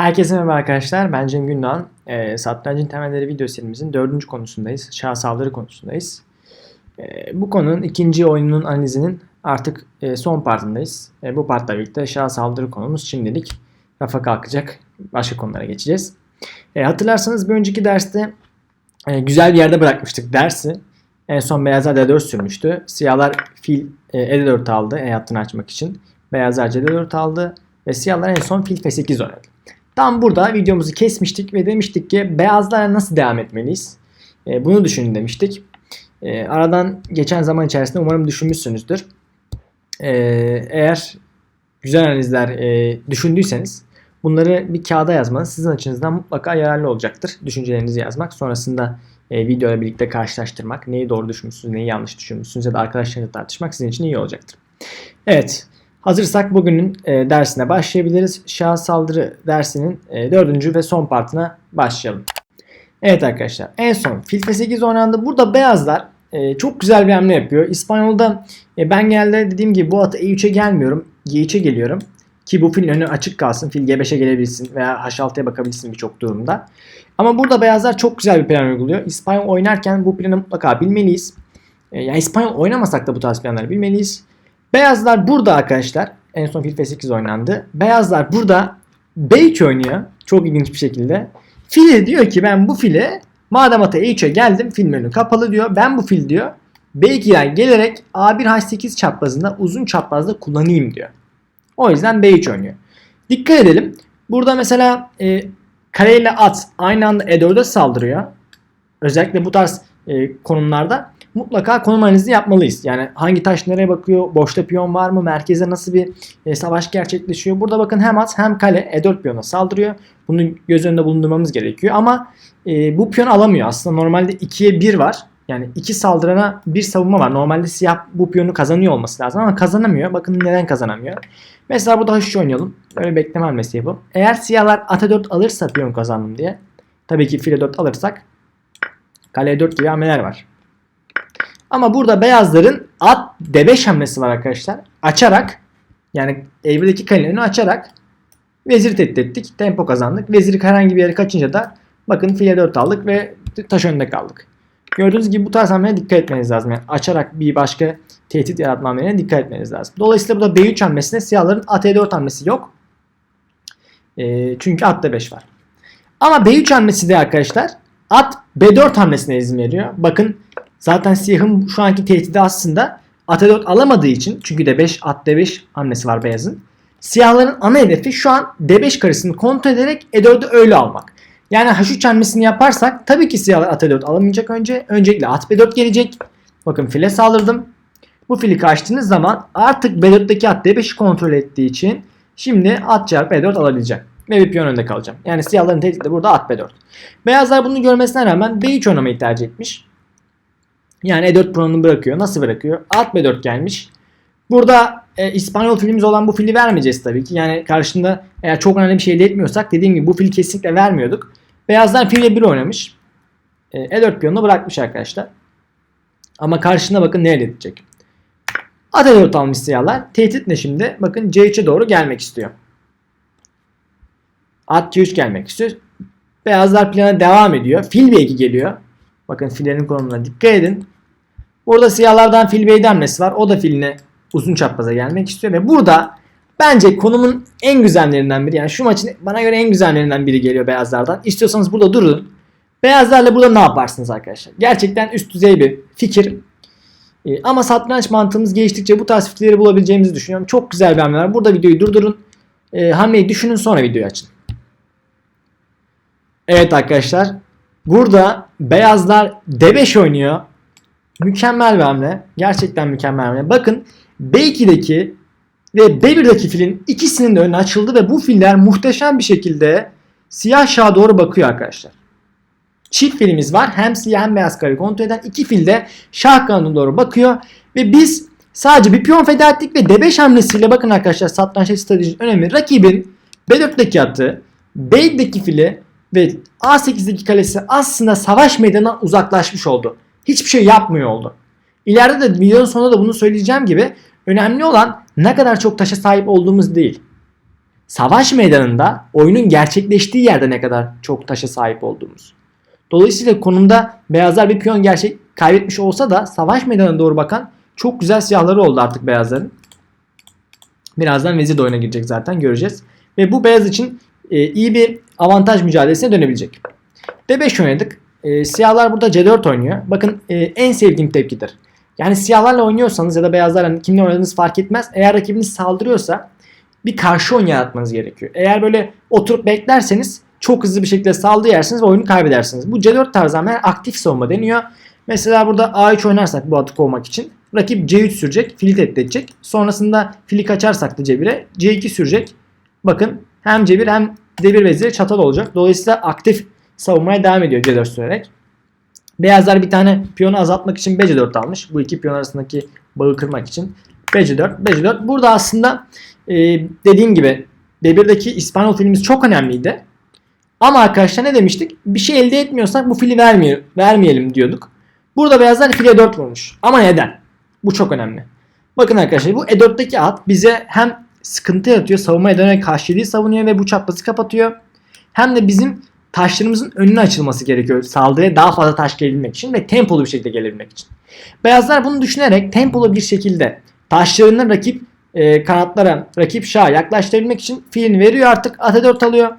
Herkese merhaba arkadaşlar. Ben Cem Gündoğan. E, Satrancın Temelleri video serimizin dördüncü konusundayız. Şah saldırı konusundayız. E, bu konunun ikinci oyununun analizinin artık e, son partındayız. E, bu partla birlikte şah saldırı konumuz şimdilik rafa kalkacak. Başka konulara geçeceğiz. E, hatırlarsanız bir önceki derste e, güzel bir yerde bırakmıştık dersi. En son beyazlar D4 sürmüştü. Siyahlar fil e, E4 aldı E hattını açmak için. Beyazlar C4 aldı. Ve siyahlar en son fil F8 oynadı. Tam burada videomuzu kesmiştik ve demiştik ki beyazlara nasıl devam etmeliyiz? E, bunu düşünün demiştik. E, aradan geçen zaman içerisinde umarım düşünmüşsünüzdür. E, eğer güzel analizler e, düşündüyseniz bunları bir kağıda yazmanız sizin açınızdan mutlaka yararlı olacaktır. Düşüncelerinizi yazmak. Sonrasında e, videoyla birlikte karşılaştırmak. Neyi doğru düşünmüşsünüz, neyi yanlış düşünmüşsünüz ya da arkadaşlarınızla tartışmak sizin için iyi olacaktır. Evet. Hazırsak bugünün e, dersine başlayabiliriz. Şah saldırı dersinin e, dördüncü ve son partına başlayalım. Evet arkadaşlar en son fil f8 oynandı. Burada beyazlar e, çok güzel bir hamle yapıyor. İspanyol'da e, ben geldi dediğim gibi bu atı e3'e gelmiyorum. G3'e geliyorum. Ki bu filin önü açık kalsın. Fil G5'e gelebilsin veya H6'ya bakabilsin birçok durumda. Ama burada beyazlar çok güzel bir plan uyguluyor. İspanyol oynarken bu planı mutlaka bilmeliyiz. E, yani İspanyol oynamasak da bu tarz planları bilmeliyiz. Beyazlar burada arkadaşlar. En son fil f8 oynandı. Beyazlar burada b3 oynuyor. Çok ilginç bir şekilde. Fili diyor ki ben bu file madem ata e3'e geldim film önü kapalı diyor. Ben bu fil diyor b2'den gelerek a1 h8 çaprazında uzun çaprazda kullanayım diyor. O yüzden b3 oynuyor. Dikkat edelim. Burada mesela e, kareyle at aynı anda e4'e saldırıyor. Özellikle bu tarz e, konumlarda mutlaka konum analizi yapmalıyız. Yani hangi taş nereye bakıyor, boşta piyon var mı, merkeze nasıl bir e, savaş gerçekleşiyor. Burada bakın hem at hem kale E4 piyona saldırıyor. Bunu göz önünde bulundurmamız gerekiyor. Ama e, bu piyon alamıyor. Aslında normalde 2'ye 1 var. Yani iki saldırana bir savunma var. Normalde siyah bu piyonu kazanıyor olması lazım ama kazanamıyor. Bakın neden kazanamıyor. Mesela burada H3 oynayalım. Böyle bekleme hamlesi yapalım. Eğer siyahlar at 4 alırsa piyon kazandım diye. Tabii ki file 4 alırsak kale 4 gibi hamleler var. Ama burada beyazların at D5 hamlesi var arkadaşlar. Açarak yani evredeki kalenin açarak veziri tehdit ettik. Tempo kazandık. Veziri herhangi bir yere kaçınca da bakın file 4 aldık ve taş önünde kaldık. Gördüğünüz gibi bu tarz hamlelere dikkat etmeniz lazım. Yani açarak bir başka tehdit yaratma hamlelerine dikkat etmeniz lazım. Dolayısıyla burada B3 hamlesinde siyahların at E4 hamlesi yok. E, çünkü at D5 var. Ama B3 hamlesi de arkadaşlar at B4 hamlesine izin veriyor. Bakın Zaten siyahın şu anki tehdidi aslında at 4 alamadığı için çünkü D5 at D5 hamlesi var beyazın. Siyahların ana hedefi şu an D5 karesini kontrol ederek E4'ü öyle almak. Yani H3 hamlesini yaparsak tabii ki siyahlar at E4 alamayacak önce. Öncelikle at B4 gelecek. Bakın file saldırdım. Bu fili kaçtığınız zaman artık B4'teki at D5'i kontrol ettiği için şimdi at çarpı E4 alabileceğim. Ve bir piyon önde kalacağım. Yani siyahların tehdidi burada at B4. Beyazlar bunu görmesine rağmen B3 oynamayı tercih etmiş. Yani E4 Pro'nu bırakıyor. Nasıl bırakıyor? Alt B4 gelmiş. Burada e, İspanyol filmimiz olan bu fili vermeyeceğiz tabii ki. Yani karşında eğer çok önemli bir şey elde etmiyorsak dediğim gibi bu fili kesinlikle vermiyorduk. Beyazlar fille 1 oynamış. E, E4 piyonunu bırakmış arkadaşlar. Ama karşında bakın ne elde edecek. At E4 almış siyahlar. Tehdit ne şimdi? Bakın C3'e doğru gelmek istiyor. At C3 gelmek istiyor. Beyazlar plana devam ediyor. Fil B2 geliyor. Bakın fillerin konumuna dikkat edin. Burada siyahlardan fil bey hamlesi var. O da filine uzun çapraza gelmek istiyor ve burada bence konumun en güzellerinden biri yani şu maçın bana göre en güzellerinden biri geliyor beyazlardan. İstiyorsanız burada durun. Beyazlarla burada ne yaparsınız arkadaşlar? Gerçekten üst düzey bir fikir. Ee, ama satranç mantığımız geliştikçe bu tarz fikirleri bulabileceğimizi düşünüyorum. Çok güzel bir hamle var. Burada videoyu durdurun. Ee, hamleyi düşünün sonra videoyu açın. Evet arkadaşlar. Burada beyazlar D5 oynuyor. Mükemmel bir hamle. Gerçekten mükemmel hamle. Bakın B2'deki ve B1'deki filin ikisinin de önü açıldı ve bu filler muhteşem bir şekilde siyah şaha doğru bakıyor arkadaşlar. Çift filimiz var. Hem siyah hem beyaz kare kontrol eden iki fil de şah kanadına doğru bakıyor. Ve biz sadece bir piyon feda ettik ve D5 hamlesiyle bakın arkadaşlar satranç stratejinin önemi. Rakibin B4'teki atı, B7'deki fili ve A8'deki kalesi aslında savaş meydanından uzaklaşmış oldu. Hiçbir şey yapmıyor oldu. İleride de videonun sonunda da bunu söyleyeceğim gibi önemli olan ne kadar çok taşa sahip olduğumuz değil. savaş meydanında oyunun gerçekleştiği yerde ne kadar çok taşa sahip olduğumuz. Dolayısıyla konumda beyazlar bir piyon gerçek kaybetmiş olsa da savaş meydanına doğru bakan çok güzel siyahları oldu artık beyazların. Birazdan vezir de oyuna girecek zaten göreceğiz. Ve bu beyaz için e, iyi bir avantaj mücadelesine dönebilecek. D5 oynadık. E, siyahlar burada C4 oynuyor. Bakın e, en sevdiğim tepkidir. Yani siyahlarla oynuyorsanız ya da beyazlarla kimle oynadığınız fark etmez. Eğer rakibiniz saldırıyorsa bir karşı oyun yaratmanız gerekiyor. Eğer böyle oturup beklerseniz çok hızlı bir şekilde saldırı yersiniz ve oyunu kaybedersiniz. Bu C4 tarzı ama aktif savunma deniyor. Mesela burada A3 oynarsak bu atı kovmak için rakip C3 sürecek, fili tehdit. Sonrasında fili kaçarsak da C1'e C2 sürecek. Bakın hem C1 hem D1 veziri çatal olacak. Dolayısıyla aktif savunmaya devam ediyor C4 sürerek. Beyazlar bir tane piyonu azaltmak için BC4 almış. Bu iki piyon arasındaki bağı kırmak için. BC4, BC4. Burada aslında e, dediğim gibi D1'deki İspanyol filmimiz çok önemliydi. Ama arkadaşlar ne demiştik? Bir şey elde etmiyorsak bu fili vermeyelim, vermeyelim diyorduk. Burada beyazlar file 4 vurmuş. Ama neden? Bu çok önemli. Bakın arkadaşlar bu E4'teki at bize hem sıkıntı yaratıyor. Savunmaya dönerek karşılığı savunuyor ve bu çaprazı kapatıyor. Hem de bizim taşlarımızın önüne açılması gerekiyor. Saldırıya daha fazla taş gelebilmek için ve tempolu bir şekilde gelebilmek için. Beyazlar bunu düşünerek tempolu bir şekilde taşlarını rakip e, kanatlara, rakip şaha yaklaştırabilmek için filini veriyor artık. At E4 alıyor.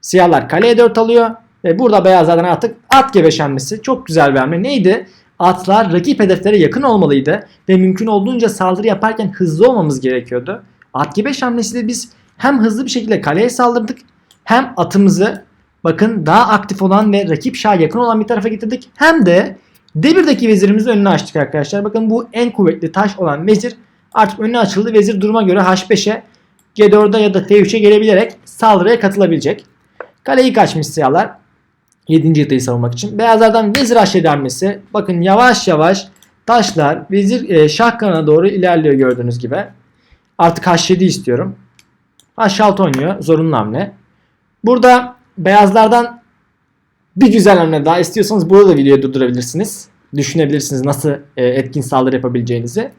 Siyahlar kale E4 alıyor. Ve burada beyazlardan artık at G5 hamlesi. Çok güzel bir hamle. Neydi? Atlar rakip hedeflere yakın olmalıydı. Ve mümkün olduğunca saldırı yaparken hızlı olmamız gerekiyordu. At G5 hamlesiyle biz hem hızlı bir şekilde kaleye saldırdık. Hem atımızı bakın daha aktif olan ve rakip şah yakın olan bir tarafa getirdik. Hem de D1'deki vezirimizin önünü açtık arkadaşlar. Bakın bu en kuvvetli taş olan vezir artık önüne açıldı. Vezir duruma göre H5'e G4'e ya da T3'e gelebilerek saldırıya katılabilecek. Kaleyi kaçmış siyahlar. 7. yıldayı savunmak için. Beyazlardan vezir h. Bakın yavaş yavaş taşlar vezir e, şah kanına doğru ilerliyor gördüğünüz gibi. Artık h7 istiyorum. H6 oynuyor. Zorunlu hamle. Burada beyazlardan bir güzel hamle daha istiyorsanız burada da videoyu durdurabilirsiniz. Düşünebilirsiniz nasıl e, etkin saldırı yapabileceğinizi.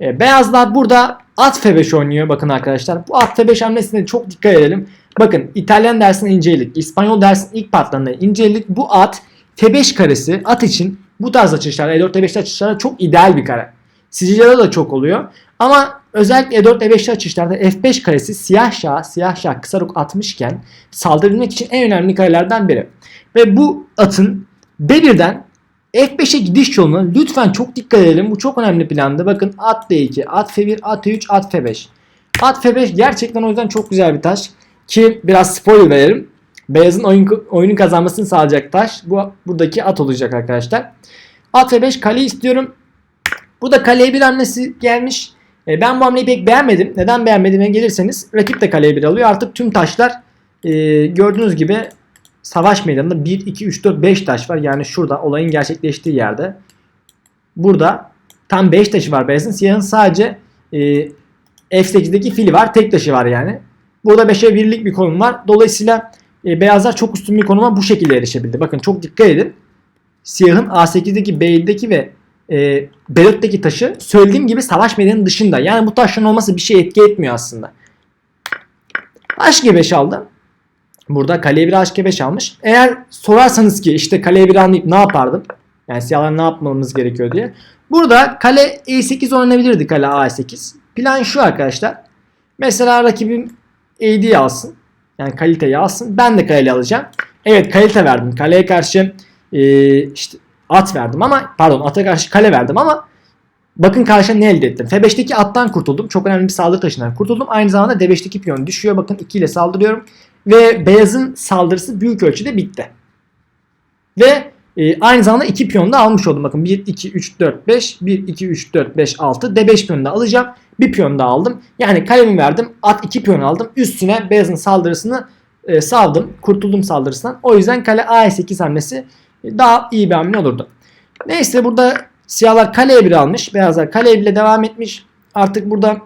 E, beyazlar burada at F5 oynuyor bakın arkadaşlar. Bu at F5 hamlesine çok dikkat edelim. Bakın İtalyan dersini inceledik. İspanyol dersinin ilk partlarında inceledik. Bu at F5 karesi at için bu tarz açışlarda E4 E5'te açışlarda çok ideal bir kare. Sicilyalarda da çok oluyor. Ama özellikle E4 E5'te açışlarda F5 karesi siyah şah, siyah şah kısa rok atmışken saldırabilmek için en önemli karelerden biri. Ve bu atın B1'den F5'e gidiş yoluna lütfen çok dikkat edelim. Bu çok önemli planda. Bakın at D2, at F1, at F3, at F5. At F5 gerçekten o yüzden çok güzel bir taş. Ki biraz spoiler verelim. Beyazın oyun, oyunu kazanmasını sağlayacak taş. Bu buradaki at olacak arkadaşlar. At F5 kale istiyorum. Burada kaleye bir hamlesi gelmiş. E, ben bu hamleyi pek beğenmedim. Neden beğenmediğime gelirseniz rakip de kaleye bir alıyor. Artık tüm taşlar e, gördüğünüz gibi savaş meydanında 1, 2, 3, 4, 5 taş var. Yani şurada olayın gerçekleştiği yerde. Burada tam 5 taşı var beyazın. Siyahın sadece e, F8'deki fili var. Tek taşı var yani. Burada 5'e 1'lik bir konum var. Dolayısıyla e, beyazlar çok üstün bir konuma bu şekilde erişebildi. Bakın çok dikkat edin. Siyahın A8'deki, B7'deki ve e, B4'teki taşı söylediğim gibi savaş meydanının dışında. Yani bu taşların olması bir şey etki etmiyor aslında. HG5 aldı. Burada kaleye bir HG5 almış. Eğer sorarsanız ki işte kaleye bir almayıp ne yapardım? Yani siyahlar ne yapmamız gerekiyor diye. Burada kale E8 oynanabilirdi kale A8. Plan şu arkadaşlar. Mesela rakibim AD alsın. Yani kaliteyi alsın. Ben de kaleli alacağım. Evet kalite verdim. Kaleye karşı e, işte at verdim ama pardon ata karşı kale verdim ama bakın karşıya ne elde ettim. F5'teki attan kurtuldum. Çok önemli bir saldırı taşından kurtuldum. Aynı zamanda D5'teki piyon düşüyor. Bakın 2 ile saldırıyorum. Ve beyazın saldırısı büyük ölçüde bitti. Ve e, aynı zamanda 2 piyon da almış oldum. Bakın 1, 2, 3, 4, 5. 1, 2, 3, 4, 5, 6. D5 piyonu da alacağım. Bir piyon da aldım. Yani kalemi verdim. At 2 piyon aldım. Üstüne beyazın saldırısını e, savdım. Kurtuldum saldırısından. O yüzden kale A8 hamlesi daha iyi bir hamle olurdu. Neyse burada siyahlar kaleye 1 almış. Beyazlar kaleye 1 ile devam etmiş. Artık burada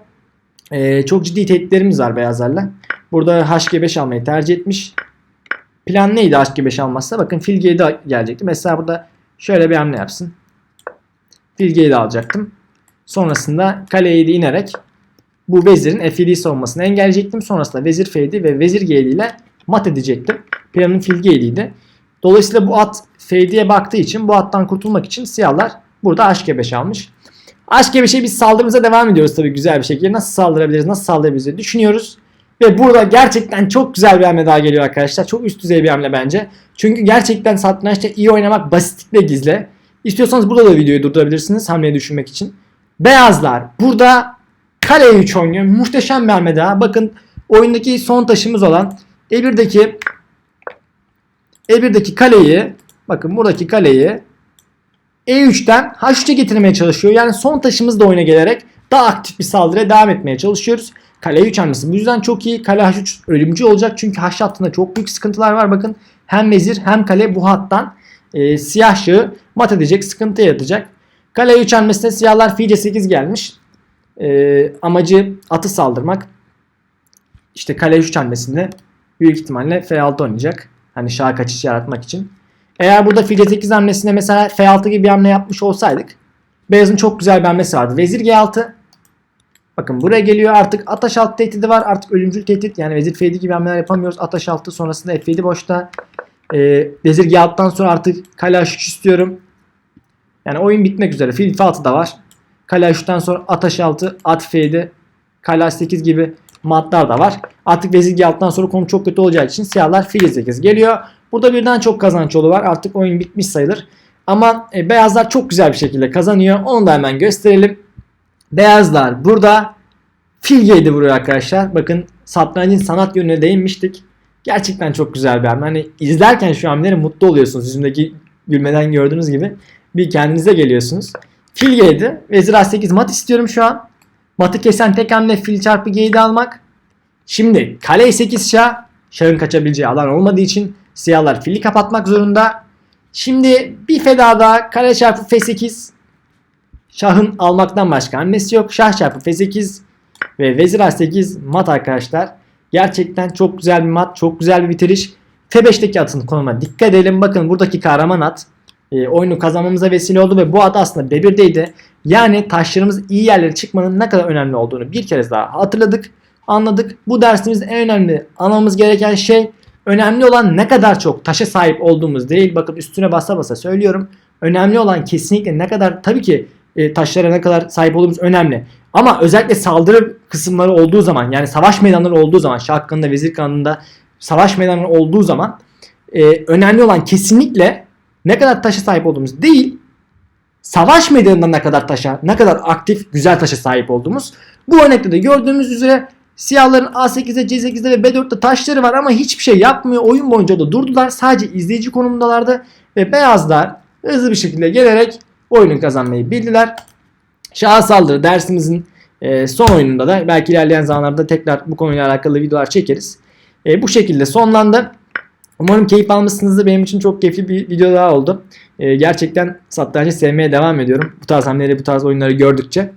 e, çok ciddi tehditlerimiz var beyazlarla. Burada HG5 almayı tercih etmiş. Plan neydi HG5 almazsa? Bakın fil G7 gelecekti. Mesela burada şöyle bir hamle yapsın. Fil G7 alacaktım. Sonrasında kale 7 inerek bu vezirin F7'yi savunmasını engelleyecektim. Sonrasında vezir F7 ve vezir G7 ile mat edecektim. Planım fil G7'ydi. Dolayısıyla bu at F7'ye baktığı için bu attan kurtulmak için siyahlar burada H5 almış. H5'e biz saldırımıza devam ediyoruz tabii güzel bir şekilde. Nasıl saldırabiliriz, nasıl saldırabiliriz diye düşünüyoruz. Ve burada gerçekten çok güzel bir hamle daha geliyor arkadaşlar. Çok üst düzey bir hamle bence. Çünkü gerçekten satrançta iyi oynamak basitlikle gizli. İstiyorsanız burada da videoyu durdurabilirsiniz hamleyi düşünmek için. Beyazlar burada kale 3 oynuyor. Muhteşem bir hamle daha. Bakın oyundaki son taşımız olan E1'deki E1'deki kaleyi bakın buradaki kaleyi E3'ten H3'e getirmeye çalışıyor. Yani son taşımız da oyuna gelerek daha aktif bir saldırıya devam etmeye çalışıyoruz. Kale 3 hamlesi bu yüzden çok iyi. Kale H3 ölümcü olacak çünkü H hattında çok büyük sıkıntılar var. Bakın hem vezir hem kale bu hattan e, siyah şahı mat edecek, sıkıntı yaratacak. Kale 3 hamlesinde siyahlar fil c8 gelmiş. E, amacı atı saldırmak. İşte kale 3 hamlesinde büyük ihtimalle F6 oynayacak. Hani şah kaçış yaratmak için. Eğer burada fil c8 hamlesinde mesela F6 gibi bir hamle yapmış olsaydık Beyazın çok güzel bir hamlesi vardı. Vezir G6. Bakın buraya geliyor artık ataş altı tehdidi var. Artık ölümcül tehdit. Yani vezir F7 gibi hamleler yapamıyoruz. Ataş altı sonrasında F7 boşta. Ee, vezir G6'dan sonra artık kale H3 istiyorum. Yani oyun bitmek üzere. Fil F6 da var. Kale H3'ten sonra ataş altı, at F7, kale H8 gibi matlar da var. Artık vezir G6'dan sonra konu çok kötü olacağı için siyahlar fil E8 geliyor. Burada birden çok kazanç yolu var. Artık oyun bitmiş sayılır. Ama e, beyazlar çok güzel bir şekilde kazanıyor. Onu da hemen gösterelim. Beyazlar burada fil G7 vuruyor arkadaşlar. Bakın satrancın sanat yönüne değinmiştik. Gerçekten çok güzel bir hamle. Hani izlerken şu hamleleri mutlu oluyorsunuz. Yüzümdeki gülmeden gördüğünüz gibi bir kendinize geliyorsunuz. Fil G7. Vezir A8 mat istiyorum şu an. Matı kesen tek hamle fil çarpı G7 almak. Şimdi kale 8 şah. Şahın kaçabileceği alan olmadığı için siyahlar fili kapatmak zorunda. Şimdi bir feda daha kare çarpı F8. Şahın almaktan başka hamlesi yok. Şah çarpı F8 ve vezir A8 mat arkadaşlar. Gerçekten çok güzel bir mat. Çok güzel bir bitiriş. F5'teki atın konuma dikkat edelim. Bakın buradaki kahraman at e, oyunu kazanmamıza vesile oldu ve bu at aslında B1'deydi. Yani taşlarımız iyi yerlere çıkmanın ne kadar önemli olduğunu bir kere daha hatırladık, anladık. Bu dersimizde en önemli anlamamız gereken şey önemli olan ne kadar çok taşa sahip olduğumuz değil. Bakın üstüne basa basa söylüyorum. Önemli olan kesinlikle ne kadar tabii ki e, taşlara ne kadar sahip olduğumuz önemli. Ama özellikle saldırı kısımları olduğu zaman yani savaş meydanları olduğu zaman şah vezir kanında savaş meydanları olduğu zaman e, önemli olan kesinlikle ne kadar taşa sahip olduğumuz değil savaş meydanında ne kadar taşa ne kadar aktif güzel taşa sahip olduğumuz. Bu örnekte de gördüğümüz üzere siyahların A8'de C8'de ve B4'te taşları var ama hiçbir şey yapmıyor. Oyun boyunca da durdular. Sadece izleyici konumundalardı ve beyazlar hızlı bir şekilde gelerek oyunu kazanmayı bildiler. Şaha saldırı dersimizin e, son oyununda da belki ilerleyen zamanlarda tekrar bu konuyla alakalı videolar çekeriz. E, bu şekilde sonlandı. Umarım keyif almışsınızdır. Benim için çok keyifli bir video daha oldu. E, gerçekten satrancı sevmeye devam ediyorum. Bu tarz hamleleri, bu tarz oyunları gördükçe.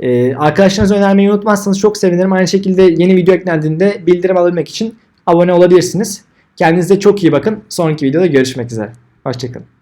E, arkadaşlarınıza önermeyi unutmazsanız çok sevinirim. Aynı şekilde yeni video eklendiğinde bildirim alabilmek için abone olabilirsiniz. Kendinize çok iyi bakın. Sonraki videoda görüşmek üzere. Hoşçakalın.